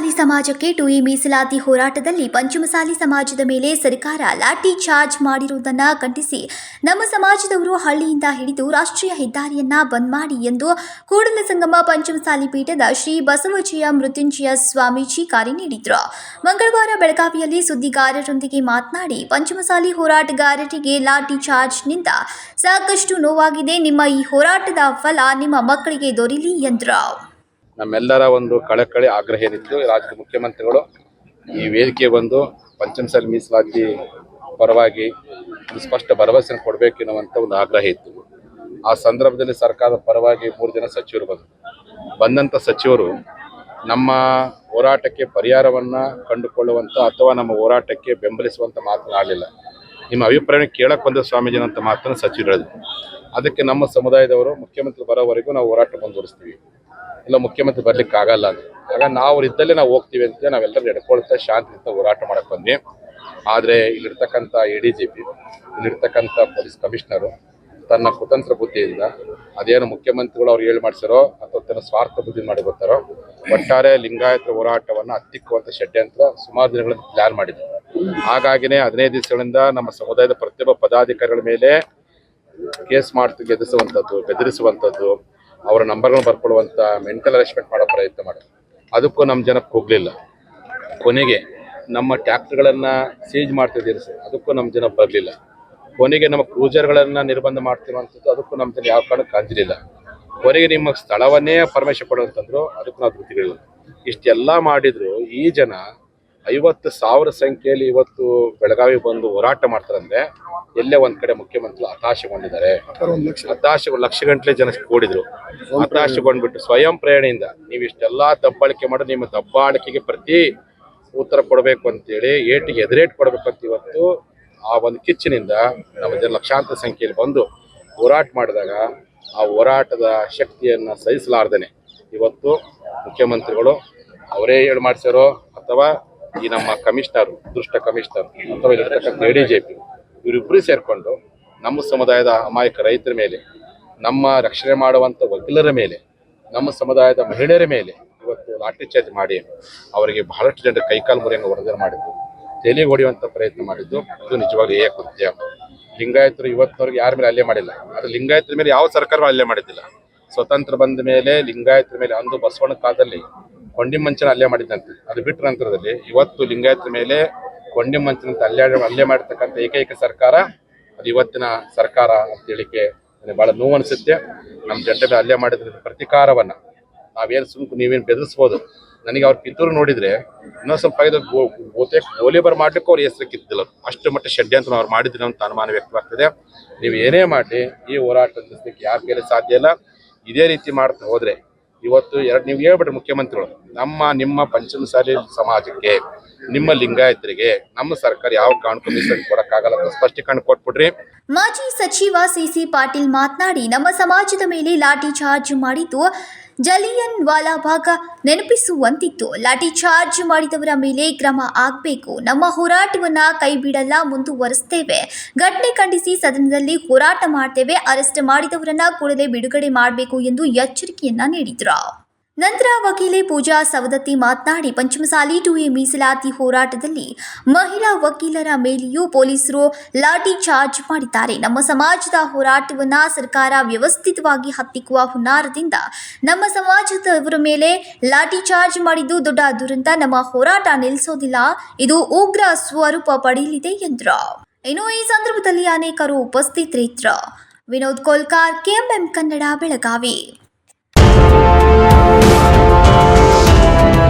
ಪಂಚಮಸಾಲಿ ಸಮಾಜಕ್ಕೆ ಟು ಮೀಸಲಾತಿ ಹೋರಾಟದಲ್ಲಿ ಪಂಚಮಸಾಲಿ ಸಮಾಜದ ಮೇಲೆ ಸರ್ಕಾರ ಲಾಠಿ ಚಾರ್ಜ್ ಮಾಡಿರುವುದನ್ನು ಖಂಡಿಸಿ ನಮ್ಮ ಸಮಾಜದವರು ಹಳ್ಳಿಯಿಂದ ಹಿಡಿದು ರಾಷ್ಟ್ರೀಯ ಹೆದ್ದಾರಿಯನ್ನ ಬಂದ್ ಮಾಡಿ ಎಂದು ಕೂಡಲ ಸಂಗಮ ಪಂಚಮಸಾಲಿ ಪೀಠದ ಶ್ರೀ ಬಸವಜಯ ಮೃತ್ಯುಂಜಯ ಸ್ವಾಮೀಜಿ ಕರೆ ನೀಡಿದರು. ಮಂಗಳವಾರ ಬೆಳಗಾವಿಯಲ್ಲಿ ಸುದ್ದಿಗಾರರೊಂದಿಗೆ ಮಾತನಾಡಿ ಪಂಚಮಸಾಲಿ ಹೋರಾಟಗಾರರಿಗೆ ಲಾಠಿ ಚಾರ್ಜ್ನಿಂದ ಸಾಕಷ್ಟು ನೋವಾಗಿದೆ. ನಿಮ್ಮ ಈ ಹೋರಾಟದ ಫಲ ನಿಮ್ಮ ಮಕ್ಕಳಿಗೆ ದೊರೆಯಲಿ ಎಂದರು. ನಮ್ಮೆಲ್ಲರ ಒಂದು ಕಳಕಳಿ ಆಗ್ರಹ ಏನಿತ್ತು ರಾಜ್ಯದ ಮುಖ್ಯಮಂತ್ರಿಗಳು ಈ ವೇದಿಕೆ ಬಂದು ಪಂಚಮಸಾಲಿ ಮೀಸಲಾತಿ ಪರವಾಗಿ ಸ್ಪಷ್ಟ ಭರವಸೆ ಕೊಡಬೇಕು ಎನ್ನುವಂಥ ಒಂದು ಆಗ್ರಹ ಇತ್ತು. ಆ ಸಂದರ್ಭದಲ್ಲಿ ಸರ್ಕಾರದ ಪರವಾಗಿ ಮೂರು ಜನ ಸಚಿವರು ಬಂದರು. ಬಂದಂಥ ಸಚಿವರು ನಮ್ಮ ಹೋರಾಟಕ್ಕೆ ಪರಿಹಾರವನ್ನು ಕಂಡುಕೊಳ್ಳುವಂಥ ಅಥವಾ ನಮ್ಮ ಹೋರಾಟಕ್ಕೆ ಬೆಂಬಲಿಸುವಂಥ ಮಾತನಾಡಲಿಲ್ಲ ನಿಮ್ಮ ಅಭಿಪ್ರಾಯ ಕೇಳಕ್ಕೆ ಬಂದ ಸ್ವಾಮೀಜಿನ ಅಂತ ಮಾತನ್ನು ಸಚಿವರು ಹೇಳಿದ್ರು. ಅದಕ್ಕೆ ನಮ್ಮ ಸಮುದಾಯದವರು, ಮುಖ್ಯಮಂತ್ರಿ ಬರೋವರೆಗೂ ನಾವು ಹೋರಾಟ ಮುಂದುವರಿಸ್ತೀವಿ. ಇಲ್ಲ ಮುಖ್ಯಮಂತ್ರಿ ಬರ್ಲಿಕ್ಕೆ ಆಗಲ್ಲ ಅಂತ. ಆಗ ನಾವು ಇದ್ದಲ್ಲೇ ನಾವು ಹೋಗ್ತೀವಿ ಅಂತ ನಾವೆಲ್ಲರೂ ಎಡ್ಕೊಳ್ತಾ ಶಾಂತಿಯಿಂದ ಹೋರಾಟ ಮಾಡಕ್ಕೆ ಬಂದ್ವಿ. ಆದ್ರೆ ಇಲ್ಲಿರ್ತಕ್ಕಂಥ ಎ ಡಿ ಜಿ ಪಿ ಇಲ್ಲಿರ್ತಕ್ಕಂಥ ಪೊಲೀಸ್ ಕಮಿಷನರು ತನ್ನ ಕುತಂತ್ರ ಬುದ್ಧಿಯಿಂದ ಅದೇನು ಮುಖ್ಯಮಂತ್ರಿಗಳು ಅವ್ರು ಹೇಳಿ ಮಾಡಿಸಿರೋ ಅಥವಾ ತನ್ನ ಸ್ವಾರ್ಥ ಬುದ್ಧಿ ಮಾಡಿ ಗೊತ್ತಾರೋ ಒಟ್ಟಾರೆ ಲಿಂಗಾಯತ ಹೋರಾಟವನ್ನು ಹತ್ತಿಕ್ಕುವಂಥ ಷಡ್ಯಂತ್ರ ಸುಮಾರು ದಿನಗಳಿಂದ ಪ್ಲ್ಯಾನ್ ಮಾಡಿದ್ರು. ಹಾಗಾಗಿನೇ ಹದಿನೈದು ದಿವಸಗಳಿಂದ ನಮ್ಮ ಸಮುದಾಯದ ಪ್ರತಿಯೊಬ್ಬ ಪದಾಧಿಕಾರಿಗಳ ಮೇಲೆ ಕೇಸ್ ಮಾಡ್ತು ಗೆದಿಸುವಂಥದ್ದು ಬೆದರಿಸುವಂಥದ್ದು ಅವರ ನಂಬರ್ಗಳನ್ನ ಬರ್ಕೊಳ್ಳುವಂತ ಮೆಂಟಲ್ ಅರೆಸ್ಟ್ಮೆಂಟ್ ಮಾಡೋ ಪ್ರಯತ್ನ ಮಾಡೋದು. ಅದಕ್ಕೂ ನಮ್ಮ ಜನಕ್ಕೆ ಹೋಗಲಿಲ್ಲ. ಕೊನೆಗೆ ನಮ್ಮ ಟ್ಯಾಕ್ಟ್ರ್ಗಳನ್ನು ಸೀಜ್ ಮಾಡ್ತಿದ್ದೀರಿ ಸರ್. ಅದಕ್ಕೂ ನಮ್ಮ ಜನ ಬರಲಿಲ್ಲ. ಕೊನೆಗೆ ನಮ್ಮ ಕ್ರೂಜರ್ಗಳನ್ನು ನಿರ್ಬಂಧ ಮಾಡ್ತಿರುವಂಥದ್ದು ಅದಕ್ಕೂ ನಮ್ಮ ಜನ ಯಾವ ಕಾರಣಕ್ಕೆ ಕಾಂಜಿಲಿಲ್ಲ ಕೊನೆಗೆ ನಿಮ್ಮ ಸ್ಥಳವನ್ನೇ ಪರ್ಮಿಷನ್ ಕೊಡುವಂತಂದ್ರು ಅದಕ್ಕೂ ನಾವು ಧೃತಿಗಳಿಲ್ಲ ಇಷ್ಟೆಲ್ಲ ಮಾಡಿದ್ರು ಈ ಜನ ಐವತ್ತು ಸಾವಿರ ಸಂಖ್ಯೆಯಲ್ಲಿ ಇವತ್ತು ಬೆಳಗಾವಿ ಬಂದು ಹೋರಾಟ ಮಾಡ್ತಾರಂದ್ರೆ ಎಲ್ಲೇ ಒಂದ್ ಕಡೆ ಮುಖ್ಯಮಂತ್ರಿ ಹತಾಶಗೊಂಡಿದ್ದಾರೆ. ಹತಾಶ ಲಕ್ಷ. ಗಂಟ್ಲೆ ಜನ ಕೂಡಿದ್ರು. ಹತಾಶಗೊಂಡ್ಬಿಟ್ಟು ಸ್ವಯಂ ಪ್ರೇರಣೆಯಿಂದ ನೀವು ಇಷ್ಟೆಲ್ಲಾ ದಬ್ಬಾಳಿಕೆ ಮಾಡಿ ನಿಮ್ಮ ದಬ್ಬಾಳಿಕೆಗೆ ಪ್ರತಿ ಉತ್ತರ ಕೊಡಬೇಕು ಅಂತೇಳಿ ಏಟಿಗೆ ಎದುರೇಟ್ ಕೊಡಬೇಕು ಅಂತ ಇವತ್ತು ಆ ಒಂದು ಕಿಚ್ಚಿನಿಂದ ನಮ್ಮ ಜನ ಲಕ್ಷಾಂತರ ಸಂಖ್ಯೆಯಲ್ಲಿ ಬಂದು ಹೋರಾಟ ಮಾಡಿದಾಗ ಆ ಹೋರಾಟದ ಶಕ್ತಿಯನ್ನ ಸಹಿಸಲಾರ್ದೇನೆ. ಇವತ್ತು ಮುಖ್ಯಮಂತ್ರಿಗಳು ಅವರೇ ಹೇಳಿ ಮಾಡಿಸ್ಯಾರೋ ಅಥವಾ ಈ ನಮ್ಮ ಕಮಿಷನರ್, ದುಷ್ಟ ಕಮಿಷನರ್ ಅಥವಾ ಇಲ್ಲಿರ್ತಕ್ಕಂಥ ಎ ಡಿ ಜೆ ಪಿ ಇವರಿಬ್ಬರು ಸೇರಿಕೊಂಡು ನಮ್ಮ ಸಮುದಾಯದ ಅಮಾಯಕ ರೈತರ ಮೇಲೆ, ನಮ್ಮ ರಕ್ಷಣೆ ಮಾಡುವಂಥ ವಕೀಲರ ಮೇಲೆ, ನಮ್ಮ ಸಮುದಾಯದ ಮಹಿಳೆಯರ ಮೇಲೆ ಇವತ್ತು ಲಾಠಿ ಚಾರ್ಜ್ ಮಾಡಿ ಅವರಿಗೆ ಬಹಳಷ್ಟು ಜನರ ಕೈಕಾಲು ಮುರಿಯನ್ನು ವರದಿ ಮಾಡಿದ್ದು, ತಲೆ ಹೊಡೆಯುವಂಥ ಪ್ರಯತ್ನ ಮಾಡಿದ್ದು, ಇದು ನಿಜವಾಗ್ಲೂ ಏ ಕೃತ್ಯ. ಲಿಂಗಾಯತರು ಇವತ್ತಿನವರೆಗೆ ಯಾರ ಮೇಲೆ ಅಲ್ಲೇ ಮಾಡಿಲ್ಲ. ಆದರೆ ಲಿಂಗಾಯತರ ಮೇಲೆ ಯಾವ ಸರ್ಕಾರವೂ ಅಲ್ಲೇ ಮಾಡಿದ್ದಿಲ್ಲ. ಸ್ವತಂತ್ರ ಬಂದ ಮೇಲೆ ಲಿಂಗಾಯತರ ಮೇಲೆ ಅಂದು ಬಸವಣ್ಣ ಕಾಲದಲ್ಲಿ ಕೊಂಡಿಮಂಚನ ಅಲ್ಲೇ ಮಾಡಿದ್ದಂತೆ ಅದು ಬಿಟ್ಟ ನಂತರದಲ್ಲಿ ಇವತ್ತು ಲಿಂಗಾಯತ ಮೇಲೆ ಕೊಂಡಿ ಮಂಚನಂತ ಅಲ್ಲೇ ಅಲ್ಲೇ ಮಾಡಿರ್ತಕ್ಕಂಥ ಏಕೈಕ ಸರ್ಕಾರ, ಅದು ಇವತ್ತಿನ ಸರ್ಕಾರ ಅಂತ ಹೇಳಿಕೆ ನನಗೆ ಬಹಳ ನೋವು ಅನಿಸುತ್ತೆ. ನಮ್ಮ ಜನತೆ ಮೇಲೆ ಮಾಡಿದ ಮಾಡಿದ್ರ ಪ್ರತಿಕಾರವನ್ನು. ನಾವೇನು ಸುಮ್ಕು ನೀವೇನು ಬೆದರಿಸ್ಬೋದು. ನನಗೆ ಅವ್ರ ಕಿತ್ತೂರು ನೋಡಿದರೆ ಇನ್ನೊಂದು ಸ್ವಲ್ಪ ಗೋತೆ ಗೋಲಿಬರ್ ಮಾಡಲಿಕ್ಕೆ ಅವ್ರ ಹೆಸರು ಕಿತ್ತಿಲ್ಲ ಅಷ್ಟು ಮಟ್ಟ ಷಡ್ಯಂತ್ರ ಅವ್ರು ಮಾಡಿದ್ರು ಅಂತ ಅನುಮಾನ ವ್ಯಕ್ತವಾಗ್ತದೆ. ನೀವು ಏನೇ ಮಾಡಿ ಈ ಹೋರಾಟ ನಿಲ್ಲಿಸ್ಲಿಕ್ಕೆ ಯಾರ ಕೈಲಿ ಸಾಧ್ಯ ಇಲ್ಲ. ಇದೇ ರೀತಿ ಮಾಡ್ತಾ ಹೋದ್ರೆ ಇವತ್ತು ಎರಡು ನೀವು ಹೇಳ್ಬಿಟ್ರೆ ಮುಖ್ಯಮಂತ್ರಿಗಳು, ನಮ್ಮ, ನಿಮ್ಮ ಪಂಚಮಸಾಲಿ ಸಮಾಜಕ್ಕೆ, ನಿಮ್ಮ ಲಿಂಗಾಯತರಿಗೆ, ನಮ್ಮ ಸರ್ಕಾರ ಯಾವ ಕಾರಣಕ್ಕೂ ಮೀಸಲು ಕೊಡಕ್ಕಾಗಲ್ಲ ಅಂತ ಸ್ಪಷ್ಟೀಕರಣ ಕೊಟ್ಬಿಟ್ರಿ ಮಾಜಿ ಸಚಿವ ಸಿಸಿ ಪಾಟೀಲ್ ಮಾತನಾಡಿ, ನಮ್ಮ ಸಮಾಜದ ಮೇಲೆ ಲಾಠಿ ಚಾರ್ಜ್ ಮಾಡಿದ್ದು ಜಲಿಯನ್ ವಾಲಾಬಾಗ್ ನೆನಪಿಸುವಂತಿತ್ತು. ಲಾಠಿ ಚಾರ್ಜ್ ಮಾಡಿದವರ ಮೇಲೆ ಕ್ರಮ ಆಗಬೇಕು ನಮ್ಮ ಹೋರಾಟವನ್ನ ಕೈ ಬಿಡಲ್ಲ ಮುಂದುವರಿಸ್ತೇವೆ. ಘಟನೆ ಖಂಡಿಸಿ ಸದನದಲ್ಲಿ ಹೋರಾಟ ಮಾಡ್ತೇವೆ. ಅರೆಸ್ಟ್ ಮಾಡಿದವರನ್ನ ಕೂಡಲೇ ಬಿಡುಗಡೆ ಮಾಡಬೇಕು ಎಂದು ಎಚ್ಚರಿಕೆಯನ್ನ ನೀಡಿದ್ರು. ನಂತರ ವಕೀಲೆ ಪೂಜಾ ಸವದತ್ತಿ ಮಾತನಾಡಿ, ಪಂಚಮಸಾಲಿ ಟು ಎ ಮೀಸಲಾತಿ ಹೋರಾಟದಲ್ಲಿ ಮಹಿಳಾ ವಕೀಲರ ಮೇಲೆಯೂ ಪೊಲೀಸರು ಲಾಠಿ ಚಾರ್ಜ್ ಮಾಡಿದ್ದಾರೆ. ನಮ್ಮ ಸಮಾಜದ ಹೋರಾಟವನ್ನು ಸರ್ಕಾರ ವ್ಯವಸ್ಥಿತವಾಗಿ ಹತ್ತಿಕ್ಕುವ ಹುನ್ನಾರದಿಂದ ನಮ್ಮ ಸಮಾಜದವರ ಮೇಲೆ ಲಾಠಿ ಚಾರ್ಜ್ ಮಾಡಿದ್ದು ದೊಡ್ಡ ದುರಂತ. ನಮ್ಮ ಹೋರಾಟ ನಿಲ್ಲಿಸೋದಿಲ್ಲ, ಇದು ಉಗ್ರ ಸ್ವರೂಪ ಪಡೆಯಲಿದೆ ಎಂದರು. ಇನ್ನು ಈ ಸಂದರ್ಭದಲ್ಲಿ ಅನೇಕರು ಉಪಸ್ಥಿತರಿದ್ದರು. Vinod Kolkar, KMM Kannada Belagavi. Thank you.